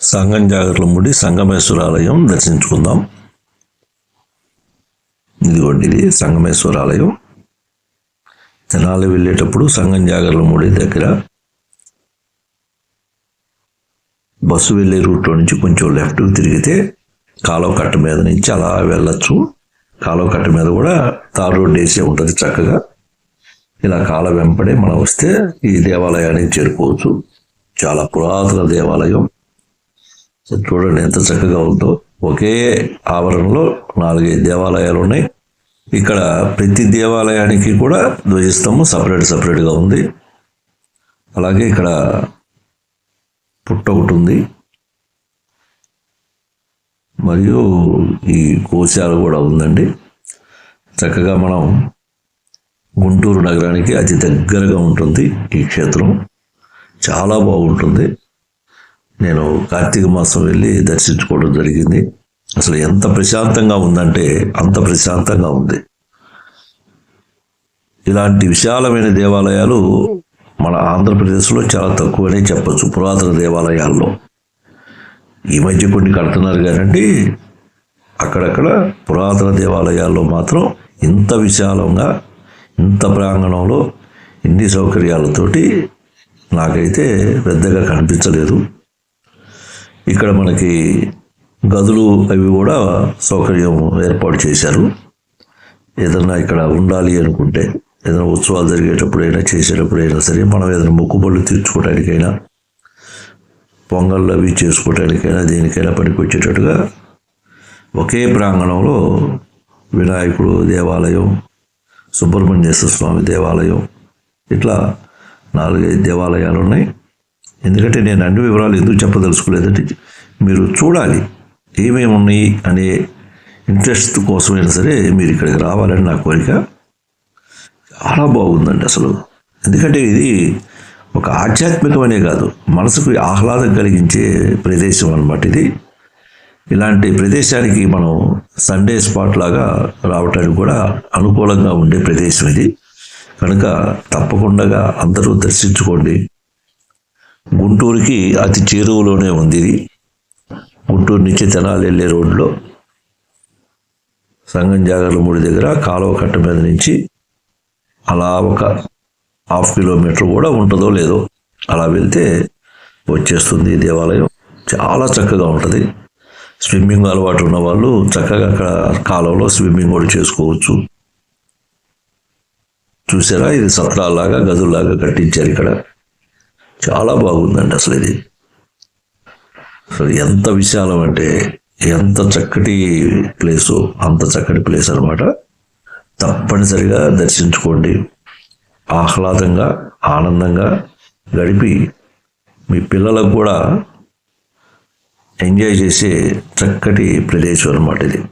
సంగం జాగర్ల ముడి సంగమేశ్వర ఆలయం దర్శించుకుందాం. ఇదిగోండి ఇది సంగమేశ్వర ఆలయం తెనాలి వెళ్ళేటప్పుడు సంగం జాగర్ల ముడి దగ్గర బస్సు వెళ్ళే రూట్లో నుంచి కొంచెం లెఫ్ట్ తిరిగితే కాలువ కట్ట మీద నుంచి అలా వెళ్ళచ్చు. కాలువ కట్ట మీద కూడా తార్ రోడ్డు వేసే ఉంటుంది చక్కగా. ఇలా కాల వెంపడే మనం వస్తే ఈ దేవాలయానికి చేరుకోవచ్చు. చాలా పురాతన దేవాలయం. చూడండి ఎంత చక్కగా ఉందో. ఒకే ఆవరణలో నాలుగైదు దేవాలయాలు ఉన్నాయి ఇక్కడ ప్రతి దేవాలయానికి కూడా ధ్వజస్తంభం సపరేట్ సపరేట్గా ఉంది. అలాగే ఇక్కడ పుట్ట ఒకటి ఉంది. మరియు ఈ కోశాల కూడా ఉందండి. చక్కగా మనం గుంటూరు నగరానికి అతి దగ్గరగా ఉంటుంది ఈ క్షేత్రం. చాలా బాగుంటుంది. నేను కార్తీక మాసం వెళ్ళి దర్శించుకోవడం జరిగింది. అసలు ఎంత ప్రశాంతంగా ఉందంటే అంత ప్రశాంతంగా ఉంది. ఇలాంటి విశాలమైన దేవాలయాలు మన ఆంధ్రప్రదేశ్లో చాలా తక్కువనే చెప్పచ్చు పురాతన దేవాలయాల్లో. ఈ మధ్య కొన్ని కడుతున్నారు కానండి అక్కడక్కడ పురాతన దేవాలయాల్లో మాత్రం ఇంత విశాలంగా ఇంత ప్రాంగణంలో ఇన్ని సౌకర్యాలతోటి నాకైతే పెద్దగా కనిపించలేదు. ఇక్కడ మనకి గదులు అవి కూడా సౌకర్యం ఏర్పాటు చేశారు. ఏదన్నా ఇక్కడ ఉండాలి అనుకుంటే ఏదైనా ఉత్సవాలు జరిగేటప్పుడైనా చేసేటప్పుడైనా సరే మనం ఏదైనా మొక్కుబళ్ళు తీర్చుకోవడానికైనా పొంగళ్ళు అవి చేసుకోవడానికైనా దేనికైనా పనికొచ్చేటట్టుగా ఒకే ప్రాంగణంలో వినాయకుడు దేవాలయం సుబ్రహ్మణ్యేశ్వర స్వామి దేవాలయం ఇట్లా నాలుగైదు దేవాలయాలు ఉన్నాయి ఎందుకంటే నేను అన్ని వివరాలు ఎందుకు చెప్పదలుచుకోలేదంటే మీరు చూడాలి ఏమేమి ఉన్నాయి అనే ఇంట్రెస్ట్ కోసమైనా సరే మీరు ఇక్కడికి రావాలని నా కోరిక. చాలా బాగుందండి అసలు. ఎందుకంటే ఇది ఒక ఆధ్యాత్మికమనే కాదు మనసుకు ఆహ్లాదం కలిగించే ప్రదేశం అన్నమాట ఇది. ఇలాంటి ప్రదేశానికి మనం సండే స్పాట్ లాగా రావటానికి కూడా అనుకూలంగా ఉండే ప్రదేశం ఇది. కనుక తప్పకుండా అందరూ దర్శించుకోండి. గుంటూరుకి అతి చేరువలోనే ఉంది ఇది. గుంటూరు నుంచి తెనాలి వెళ్ళే రోడ్లో సంగం జాగర్ల ముడి దగ్గర కాలువ కట్ట మీద నుంచి అలా ఒక హాఫ్ కిలోమీటర్ కూడా ఉంటుందో లేదో అలా వెళ్తే వచ్చేస్తుంది ఈ దేవాలయం. చాలా చక్కగా ఉంటుంది. స్విమ్మింగ్ అలవాటు ఉన్న వాళ్ళు చక్కగా అక్కడ కాలంలో స్విమ్మింగ్ కూడా చేసుకోవచ్చు. చూసారా? ఇది సత్రాలాగా గదుల్లాగా కట్టించారు ఇక్కడ. చాలా బాగుందండి అసలు ఇది. అసలు ఎంత విశాలం అంటే ఎంత చక్కటి ప్లేసు అంత చక్కటి ప్లేస్ అనమాట తప్పనిసరిగా దర్శించుకోండి. ఆహ్లాదంగా ఆనందంగా గడిపి మీ పిల్లలకు కూడా ఎంజాయ్ చేసే చక్కటి ప్రదేశం అనమాట ఇది.